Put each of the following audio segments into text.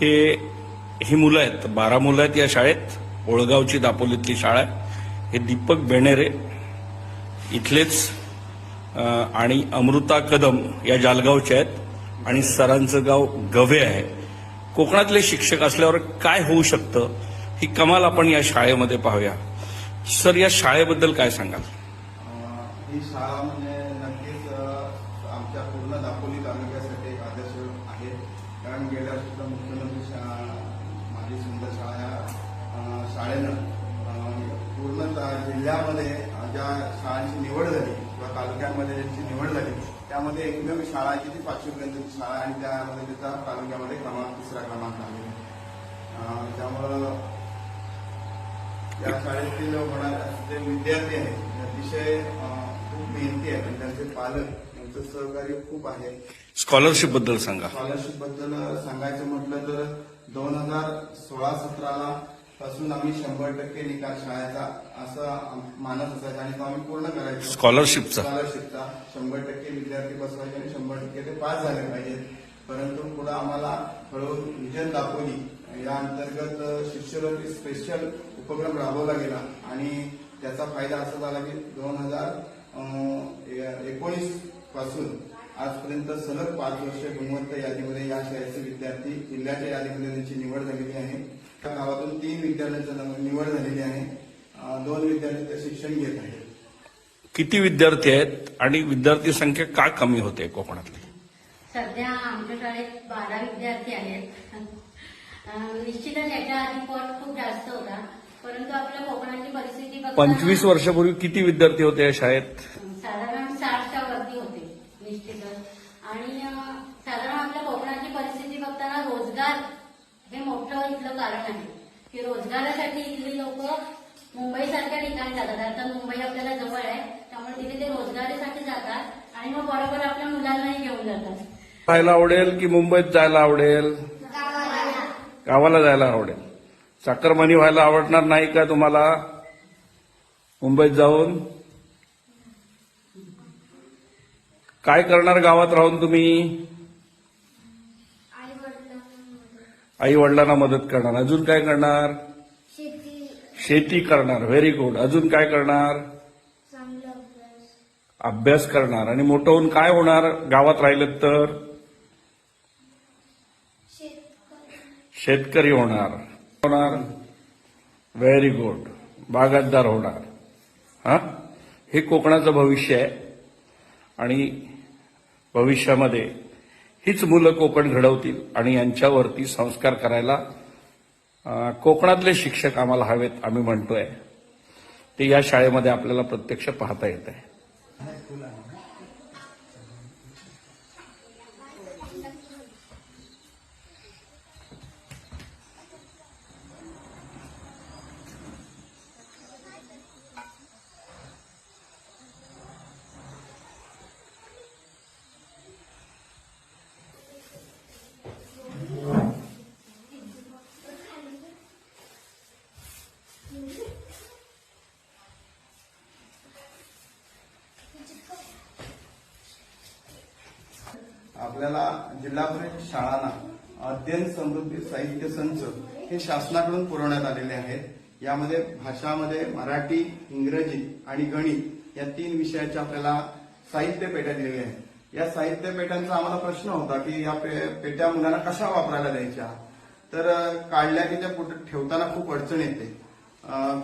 हे ही मुलं आहेत. बारा मुलं आहेत या शाळेत. ओळगावची दापोलीतली शाळा आहे. हे दीपक बेणेरे इथलेच आणि अमृता कदम या जालगावचे आहेत. आणि सरांचं गाव गवे आहे. कोकणातले शिक्षक असल्यावर काय होऊ शकतं ही कमाल आपण या शाळेमध्ये पाहूया. सर या शाळेबद्दल काय सांगाल? ही शाळा म्हणजे नक्कीच अं, आमच्या पूर्ण दापोली तालुक्यासाठी एक आदर्श आहे कारण गेल्या सुद्धा मुख्यमंत्री शा- माझी सुंदर शाळा या अं, शाळेनं अं, पूर्ण ता- जिल्ह्यामध्ये ज्या शाळांची निवड झाली किंवा तालुक्यांमध्ये ज्यांची निवड झाली त्यामध्ये एकमेव शाळा आहे ती पाचवीपर्यंतची शाळा आहे आणि त्यामध्ये तिचा तालुक्यामध्ये क्रमांक तिसरा क्रमांक आहे. अं, त्यामुळं या शाळेतील होणारे जे विद्यार्थी आहेत अतिशय खूप मेहनती आहेत आणि त्यांचे पालक यांचं सहकार्य खूप आहे. स्कॉलरशिपबद्दल सांगा. स्कॉलरशिपबद्दल सांगायचं म्हटलं तर दोन हजार सोळा सतराला पासून आम्ही शंभर टक्के निकाल शाळेचा असं मानत असायचा आणि तो आम्ही पूर्ण करायचो. स्कॉलरशिपचा स्कॉलरशिपचा शंभर टक्के विद्यार्थी बसवायचे आणि शंभर टक्के ते पास झाले पाहिजेत. परंतु पुढे आम्हाला हळूहळू विजन दाखवली. या अंतर्गत शिष्यवृत्ती स्पेशल उपक्रम राबवला गेला. आणि त्याचा फायदा असा झाला की दोन हजार एकोणीसपासून आजपर्यंत सलग पाच वर्ष गुणवत्ता यादीमध्ये या शाळेचे विद्यार्थी जिल्ह्याच्या यादीमध्ये त्यांची निवड झालेली आहे. त्या गावातून तीन विद्यार्थ्यांची निवड झालेली आहे. दोन विद्यार्थी शिक्षण घेत आहेत. किती विद्यार्थी आहेत आणि विद्यार्थी संख्या का कमी होते कोकणातली? सध्या आमच्या शाळेत बारा विद्यार्थी आहेत. निश्चितच याच्या आधी पट खूप जास्त होता. परंतु आपल्या कोकणाची परिस्थिती पंचवीस वर्षापूर्वी किती विद्यार्थी होते या शाळेत साधारण साठच्या वरती होते निश्चितच आणि अं, साधारण आपल्या कोकणाची परिस्थिती बघताना रोजगार हे मोठं इथलं कारण आहे की रोजगारासाठी इथली लोक मुंबईसारख्या ठिकाणी जातात. आता मुंबई आपल्याला जवळ आहे त्यामुळे तिथे ते रोजगारीसाठी जातात आणि मग बरोबर आपल्या मुलांनाही घेऊन जातात. राहायला आवडेल की मुंबईत जायला आवडेल? गावाला जायला आवडेल. चाकरमानी व्हायला आवडणार नाही का तुम्हाला? मुंबईत जाऊन? काय करणार गावात राहून तुम्ही? आई वडिलांना मदत करणार. अजून काय करणार? शेती. करणार. व्हेरी गुड अजून काय करणार? अभ्यास. करणार. आणि मोठं होऊन काय होणार? गावात राहिलं तर? शेतकरी. शेतकरी होणार. होणार. व्हेरी गुड बागायतदार होणार. हा? हे कोकणाचं भविष्य आहे. आणि भविष्यामध्ये हीच मुलं कोकण घडवतील आणि यांच्यावरती संस्कार करायला कोकणातले शिक्षक आम्हाला हवेत आम्ही म्हणतोय. ते या शाळेमध्ये आपल्याला प्रत्यक्ष पाहता येत आहे आपल्याला जिल्हा परिषद शाळांना अध्ययन समृद्धी साहित्य संच हे शासनाकडून पुरवण्यात आलेले आहेत. यामध्ये भाषामध्ये मराठी इंग्रजी आणि गणित या तीन विषयाच्या आपल्याला साहित्य पेट्या दिलेल्या आहेत. या साहित्य पेट्यांचा आम्हाला प्रश्न होता की या पे- पेट्या मुलांना कशा वापरायला द्यायच्या? तर काढल्या की त्या कुठे ठेवताना खूप अडचण येते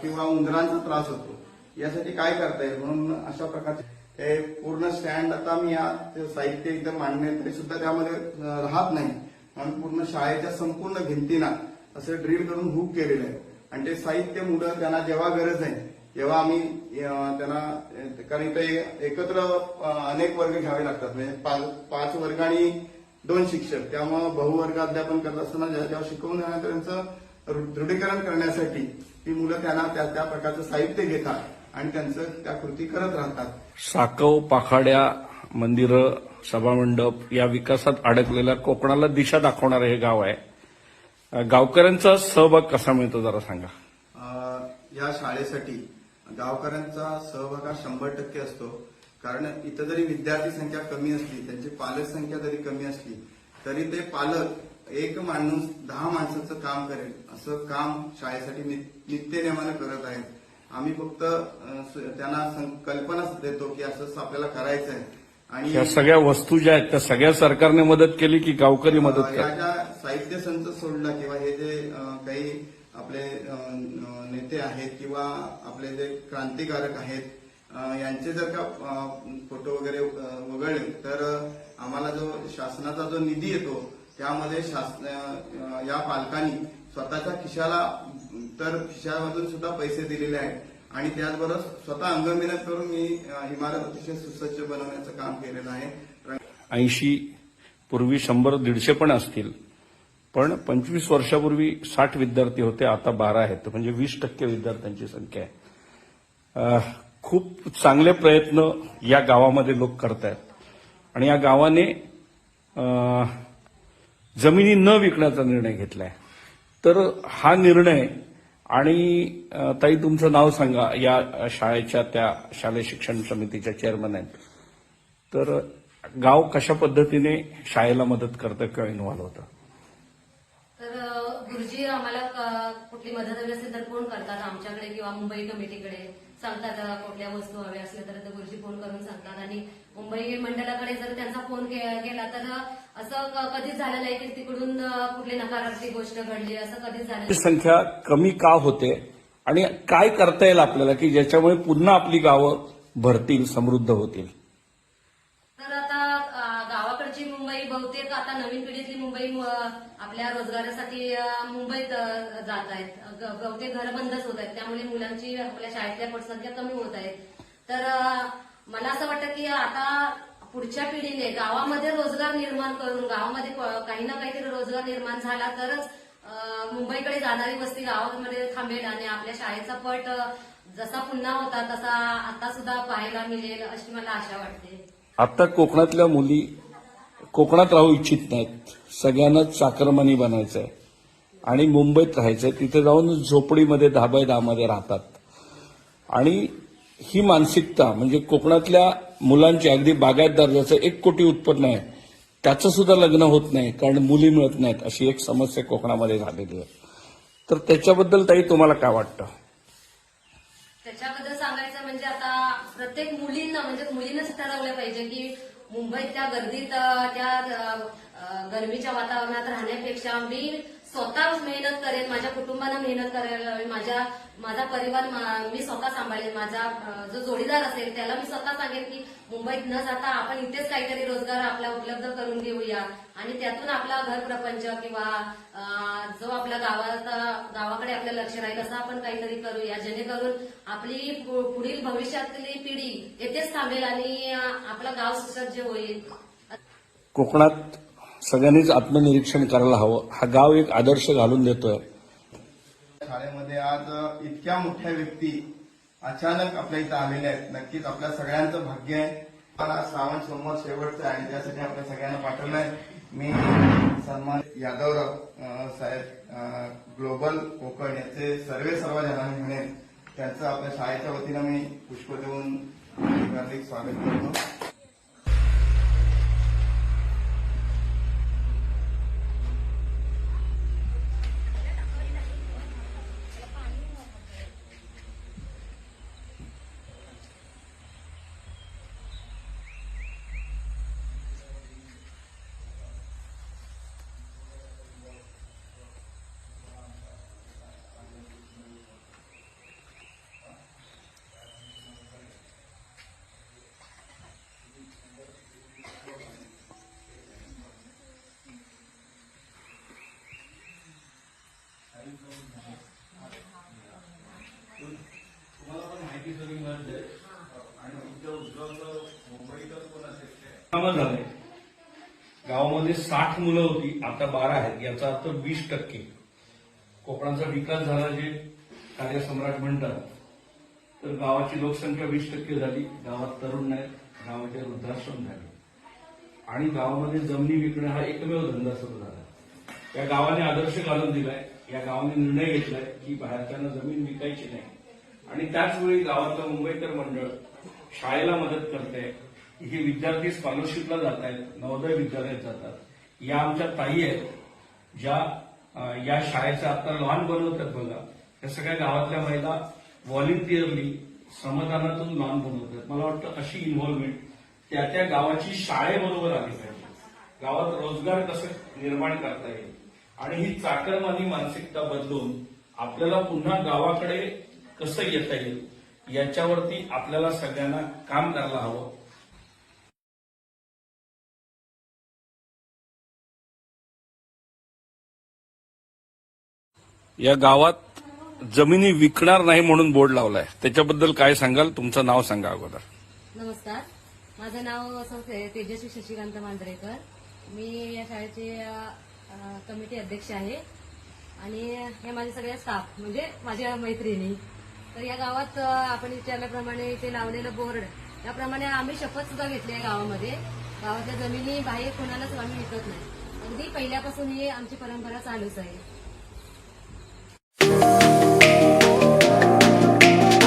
किंवा उंदरांचा त्रास होतो. यासाठी काय करता येईल? म्हणून अशा प्रकारचे हे पूर्ण स्टँड आता मी या ते साहित्य एकदम मांडणे तरी सुद्धा त्यामध्ये राहत नाही. म्हणून पूर्ण शाळेच्या संपूर्ण भिंतीना असं ड्रिल करून हुक केलेलं आहे. आणि ते साहित्य मुलं त्यांना जेव्हा गरज आहे तेव्हा आम्ही त्यांना कारण ते एकत्र अनेक वर्ग घ्यावे लागतात. म्हणजे पाच पाच वर्ग आणि दोन शिक्षक. त्यामुळं बहुवर्ग अध्यापन करत असताना जेव्हा शिकवून त्यांचं दृढीकरण करण्यासाठी ती मुलं त्यांना त्या त्या प्रकारचं साहित्य घेतात. आणि त्यांचं त्या कृती करत राहतात. साकव पाखाड्या मंदिरं सभामंडप या विकासात अडकलेल्या कोकणाला दिशा दाखवणारं हे गाव आहे. गावकऱ्यांचा सहभाग कसा मिळतो जरा सांगा. या शाळेसाठी गावकऱ्यांचा सहभाग हा शंभर टक्के असतो. कारण इथं जरी विद्यार्थी संख्या कमी असली त्यांची पालक संख्या जरी कमी असली तरी ते पालक एक माणूस दहा माणसाचं काम करेल असं काम शाळेसाठी नित्यनेमानं करत आहेत. आम्ही फक्त त्यांना कल्पनाच देतो की असं आपल्याला करायचं आहे. आणि या सगळ्या वस्तू ज्या आहेत त्या सगळ्या सरकारने मदत केली की गावकरी मदत या साहित्य संच सोडला किंवा हे जे काही आपले नेते आहेत किंवा आपले जे क्रांतिकारक आहेत यांचे जर का फोटो वगैरे वगळले तर आम्हाला जो शासनाचा जो निधी येतो त्यामध्ये शासन या पालकांनी स्वतःच्या खिशाला तर खिशामधून सुद्धा पैसे दिलेले आहेत. आणि त्याचबरोबर स्वतः अंगमेहनत करून मी इमारत अतिशय सुसज्ज बनवण्याचं काम केलेलं आहे. ऐंशी पूर्वी शंभर दीडशे पण असतील. पण पंचवीस वर्षापूर्वी साठ विद्यार्थी होते आता बारा आहेत. म्हणजे वीस टक्के विद्यार्थ्यांची संख्या आहे. खूप चांगले प्रयत्न या गावामध्ये लोक करतायत. आणि या गावाने जमिनी न विकण्याचा निर्णय घेतला आहे तर हा निर्णय आणि ताई तुमचं नाव सांगा या शाळेच्या त्या शालेय शिक्षण समितीच्या चेअरमन आहेत. तर गाव कशा पद्धतीने शाळेला मदत करतं किंवा इन्व्हॉल्व्ह होतं? तर गुरुजी आम्हाला कुठली मदत हवी असेल तर फोन करतात आमच्याकडे किंवा मुंबई कमिटीकडे. सांगतात कुठल्या वस्तू हव्या असल्या तर ते गुरुजी फोन करून सांगतात. आणि मुंबई मंडळाकडे जर त्यांचा फोन केला तर असं कधीच झालं नाही की तिकडून कुठली नकारात्मक गोष्ट घडली असं कधीच झालं ही संख्या कमी का होते? आणि काय करता येईल आपल्याला की ज्याच्यामुळे पुन्हा आपली गावं भरतील समृद्ध होतील? तर आता गावाकडची मुंबई बहुतेक आता नवीन पिढीतली मुंबई आपल्या रोजगारासाठी मुंबईत जात आहेत. गवते बहुतेक बंदच होत आहेत. त्यामुळे मुलांची आपल्या शाळेतल्या पटसंख्या कमी होत आहेत. तर मला असं वाटतं की आता पुढच्या पिढीने गावामध्ये रोजगार निर्माण करून गावामध्ये काही ना काहीतरी रोजगार निर्माण झाला तरच मुंबईकडे जाणारी वस्ती गावामध्ये थांबेल आणि आपल्या शाळेचा पट जसा पुन्हा होता तसा आता सुद्धा पाहायला मिळेल अशी मला आशा वाटते. आता कोकणातल्या मुली कोकणात राहू इच्छित नाहीत. सगळ्यांनाच चाकरमानी बनायचं आहे आणि मुंबईत राहायचं तिथे जाऊन झोपडीमध्ये धाबाय दामध्ये राहतात. आणि ही मानसिकता म्हणजे कोकणातल्या मुलांची अगदी बागायत दर्जाचं एक कोटी उत्पन्न आहे. त्याचं सुद्धा लग्न होत नाही कारण मुली मिळत नाहीत अशी एक समस्या कोकणामध्ये झालेली आहे. तर त्याच्याबद्दल ताई तुम्हाला काय वाटतं? त्याच्याबद्दल सांगायचं म्हणजे आता प्रत्येक मुलींना म्हणजे मुलींनाच ठरवलं पाहिजे की मुंबईत त्या गर्दीत त्या अ, गरमीच्या वातावरणात राहण्यापेक्षा मी स्वतः मेहनत करेन माझ्या कुटुंबाला मेहनत करायला हवी माझ्या माझा परिवार मी स्वतः सांभाळेन माझा जो जोडीदार असेल त्याला मी स्वतः सांगेन की मुंबईत न जाता आपण इथेच काहीतरी रोजगार आपला उपलब्ध करून घेऊया आणि त्यातून आपला घर प्रपंच किंवा जो आपल्या गावाचा गावाकडे आपलं लक्ष राहील असं आपण काहीतरी करूया. जेणेकरून आपली पुढील भविष्यातली पिढी येथेच थांबेल आणि आपलं गाव सुसज्ज होईल. कोकणात सगळ्यांनीच आत्मनिरीक्षण करायला हवं. हा गाव एक आदर्श घालून देतोय. शाळेमध्ये आज इतक्या मोठ्या व्यक्ती अचानक आपल्या इथं आलेल्या आहेत. नक्कीच आपल्या सगळ्यांचं भाग्य आहे. मला श्रावण सोमवार शेवटचं आहे. आणि त्यासाठी आपल्या सगळ्यांना पाठवलंय मी सन्मान यादवराव साहेब ग्लोबल कोकण याचे सर्वे सर्व जणांनी म्हणेन. त्यांचं आपल्या शाळेच्या वतीनं मी पुष्प देऊन हार्दिक स्वागत करतो. कामं झाले. गावामध्ये साठ मुलं होती आता बारा आहेत. याचा अर्थ वीस टक्के. कोकणाचा विकास झाला जे कार्यसम्राट म्हणतात. तर गावाची लोकसंख्या वीस टक्के झाली. गावात तरुण नाहीत गावाचे वृद्धाश्रम झाले. आणि गावामध्ये जमिनी विकणं हा एकमेव धंदा सुरू झाला. या गावाने आदर्श घालून दिलाय. या गावाने निर्णय घेतलाय की बाहेरच्यांना जमीन विकायची नाही. आणि त्याचवेळी गावातलं मुंबईकर मंडळ शाळेला मदत करते. ही विद्यार्थी स्कॉलरशिपला जात आहेत नवोदय विद्यालयात जातात. या आमच्या ताई आहेत ज्या या शाळेचं आता लॉन बनवतात बघा. या सगळ्या गावातल्या महिला व्हॉलिंटिअरली श्रमदानातून लॉन बनवतात. मला वाटतं अशी इन्व्हॉल्वमेंट त्या त्या गावाची शाळेबरोबर आली पाहिजे. गावात रोजगार कसं निर्माण करता येईल? आणि ही चाकरमानी मानसिकता बदलून आपल्याला पुन्हा गावाकडे कसं येता येईल? याच्यावरती आपल्याला सगळ्यांना काम करायला हवं. या गावात जमिनी विकणार नाही म्हणून बोर्ड लावलाय. त्याच्याबद्दल काय सांगाल? तुमचं नाव सांगा अगोदर. नमस्कार. माझं नाव तेजस्वी शशिकांत मांजरेकर. मी या शाळेचे कमिटी अध्यक्ष आहे. आणि हे माझे सगळे स्टाफ म्हणजे माझ्या मैत्रिणी. तर या गावात आपण विचारल्याप्रमाणे इथे लावलेलं बोर्ड त्याप्रमाणे आम्ही शपथ सुद्धा घेतली आहे गावामध्ये. गावातल्या जमिनी बाहेर कोणालाच आम्ही विकत नाही. अगदी पहिल्यापासून ही आमची परंपरा चालूच आहे.